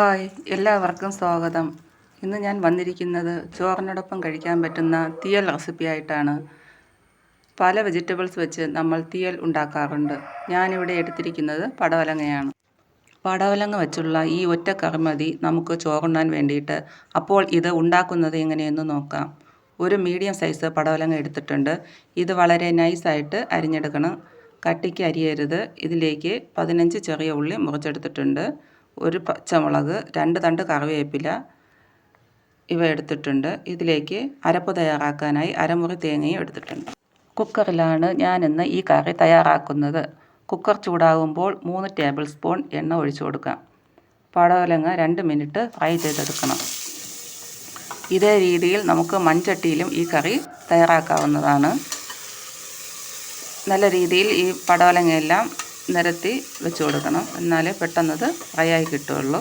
Hi എല്ലാവർക്കും സ്വാഗതം. ഇന്ന് ഞാൻ വന്നിരിക്കുന്നത് ചോറിനോടൊപ്പം കഴിക്കാൻ പറ്റുന്ന തീയൽ റെസിപ്പി ആയിട്ടാണ്. പല വെജിറ്റബിൾസ് വെച്ച് നമ്മൾ തീയൽ ഉണ്ടാക്കാറുണ്ട്. ഞാനിവിടെ എടുത്തിരിക്കുന്നത് പടവലങ്ങയാണ്. പടവലങ്ങ വെച്ചുള്ള ഈ ഒറ്റ കറി മതി നമുക്ക് ചോറുണ്ണാൻ വേണ്ടിയിട്ട് അപ്പോൾ ഇത് ഉണ്ടാക്കുന്നത് എങ്ങനെയെന്ന് നോക്കാം. ഒരു മീഡിയം സൈസ് പടവലങ്ങ എടുത്തിട്ടുണ്ട്. ഇത് വളരെ നൈസായിട്ട് അരിഞ്ഞെടുക്കണം. കട്ടിക്ക് അരിയരുത്. ഇതിലേക്ക് പതിനഞ്ച് ചെറിയ ഉള്ളി മുറിച്ചെടുത്തിട്ടുണ്ട്. ഒരു പച്ചമുളക് രണ്ട് തണ്ട് കറിവേപ്പില ഇവ എടുത്തിട്ടുണ്ട്. ഇതിലേക്ക് അരപ്പ് തയ്യാറാക്കാനായി അരമുറി തേങ്ങയും എടുത്തിട്ടുണ്ട്. കുക്കറിലാണ് ഞാനിന്ന് ഈ കറി തയ്യാറാക്കുന്നത്. കുക്കർ ചൂടാകുമ്പോൾ മൂന്ന് ടേബിൾ സ്പൂൺ എണ്ണ ഒഴിച്ചു കൊടുക്കാം. പടവലങ്ങ രണ്ട് മിനിറ്റ് ഫ്രൈ ചെയ്തെടുക്കണം. ഇതേ രീതിയിൽ നമുക്ക് മൺചട്ടിയിലും ഈ കറി തയ്യാറാക്കാവുന്നതാണ്. നല്ല രീതിയിൽ ഈ പടവലങ്ങയെല്ലാം നിരത്തി വെച്ച് കൊടുക്കണം. എന്നാലേ പെട്ടെന്നത് ഫ്രൈ ആയി കിട്ടുള്ളൂ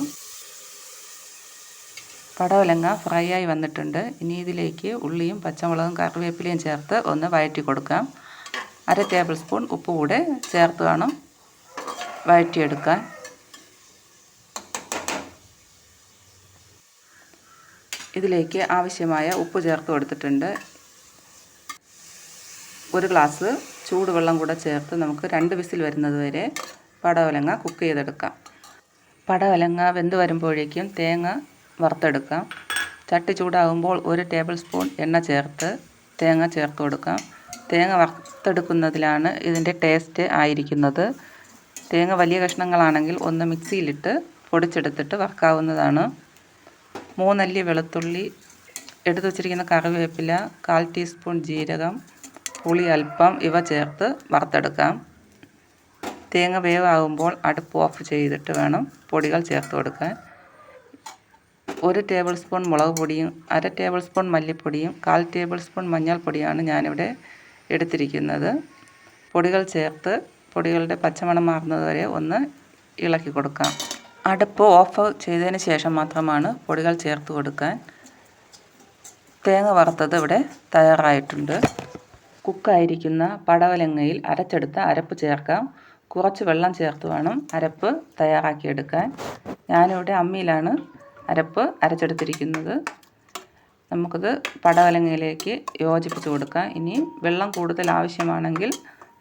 പടവലങ്ങ ഫ്രൈ ആയി വന്നിട്ടുണ്ട്. ഇനി ഇതിലേക്ക് ഉള്ളിയും പച്ചമുളകും കറിവേപ്പിലയും ചേർത്ത് ഒന്ന് വഴറ്റി കൊടുക്കാം. അര ടേബിൾ സ്പൂൺ ഉപ്പ് കൂടെ ചേർത്ത് വേണം വഴറ്റിയെടുക്കാൻ. ഇതിലേക്ക് ആവശ്യമായ ഉപ്പ് ചേർത്ത് കൊടുത്തിട്ടുണ്ട്. ഒരു ഗ്ലാസ് ചൂടുവെള്ളം കൂടെ ചേർത്ത് നമുക്ക് രണ്ട് വിസിൽ വരുന്നത് വരെ പടവലങ്ങ കുക്ക് ചെയ്തെടുക്കാം. പടവലങ്ങ വെന്ത് വരുമ്പോഴേക്കും തേങ്ങ വറുത്തെടുക്കാം. ചട്ടി ചൂടാകുമ്പോൾ ഒരു ടേബിൾ സ്പൂൺ എണ്ണ ചേർത്ത് തേങ്ങ ചേർത്ത് കൊടുക്കാം. തേങ്ങ വറുത്തെടുക്കുന്നതിലാണ് ഇതിന്റെ ടേസ്റ്റ് ആയിരിക്കുന്നത്. തേങ്ങ വലിയ കഷ്ണങ്ങളാണെങ്കിൽ ഒന്ന് മിക്സിയിലിട്ട് പൊടിച്ചെടുത്തിട്ട് വറുക്കാവുന്നതാണ്. മൂന്നല്ലി വെളുത്തുള്ളി എടുത്തു വച്ചിരിക്കുന്ന കറിവേപ്പില കാൽ ടീസ്പൂൺ ജീരകം പുളി അല്പം ഇവ ചേർത്ത് വറുത്തെടുക്കാം. തേങ്ങ വേവാകുമ്പോൾ അടുപ്പ് ഓഫ് ചെയ്തിട്ട് വേണം പൊടികൾ ചേർത്ത് കൊടുക്കാൻ. ഒരു ടേബിൾ സ്പൂൺ മുളക് പൊടിയും അര ടേബിൾ സ്പൂൺ മല്ലിപ്പൊടിയും കാൽ ടേബിൾ സ്പൂൺ മഞ്ഞൾപ്പൊടിയാണ് ഞാനിവിടെ എടുത്തിരിക്കുന്നത്. പൊടികൾ ചേർത്ത് പൊടികളുടെ പച്ചമണം മാറുന്നത് വരെ ഒന്ന് ഇളക്കി കൊടുക്കാം. അടുപ്പ് ഓഫ് ചെയ്തതിന് ശേഷം മാത്രമാണ് പൊടികൾ ചേർത്ത് കൊടുക്കാൻ. തേങ്ങ വറുത്തത് ഇവിടെ തയ്യാറായിട്ടുണ്ട്. കുക്കായിരിക്കുന്ന പടവലങ്ങയിൽ അരച്ചെടുത്ത അരപ്പ് ചേർക്കാം. കുറച്ച് വെള്ളം ചേർത്ത് വേണം അരപ്പ് തയ്യാറാക്കിയെടുക്കാൻ ഞാനിവിടെ അമ്മിയിലാണ് അരപ്പ് അരച്ചെടുത്തിരിക്കുന്നത്. നമുക്കത് പടവലങ്ങയിലേക്ക് യോജിപ്പിച്ച് കൊടുക്കാം. ഇനി വെള്ളം കൂടുതൽ ആവശ്യമാണെങ്കിൽ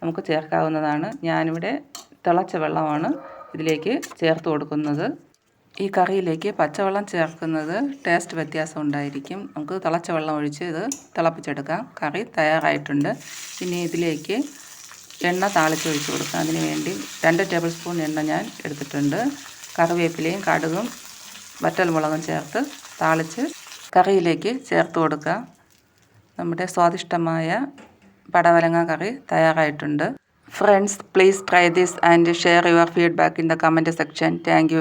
നമുക്ക് ചേർക്കാവുന്നതാണ്. ഞാനിവിടെ തിളച്ച വെള്ളമാണ് ഇതിലേക്ക് ചേർത്ത് കൊടുക്കുന്നത്. ഈ കറിയിലേക്ക് പച്ചവെള്ളം ചേർക്കുന്നത് ടേസ്റ്റ് വ്യത്യാസം ഉണ്ടായിരിക്കും. നമുക്ക് തിളച്ച വെള്ളം ഒഴിച്ച് ഇത് തിളപ്പിച്ചെടുക്കാം. കറി തയ്യാറായിട്ടുണ്ട്. ഇനി ഇതിലേക്ക് എണ്ണ താളിച്ചൊഴിച്ച് കൊടുക്കാം. അതിന് വേണ്ടി രണ്ട് ടേബിൾ സ്പൂൺ എണ്ണ ഞാൻ എടുത്തിട്ടുണ്ട്. കറിവേപ്പിലയും കടുകും വറ്റൽമുളകും ചേർത്ത് താളിച്ച് കറിയിലേക്ക് ചേർത്ത് കൊടുക്കുക നമ്മുടെ സ്വാദിഷ്ടമായ പടവലങ്ങ കറി തയ്യാറായിട്ടുണ്ട്. Friends please try this and share your feedback in the comment section thank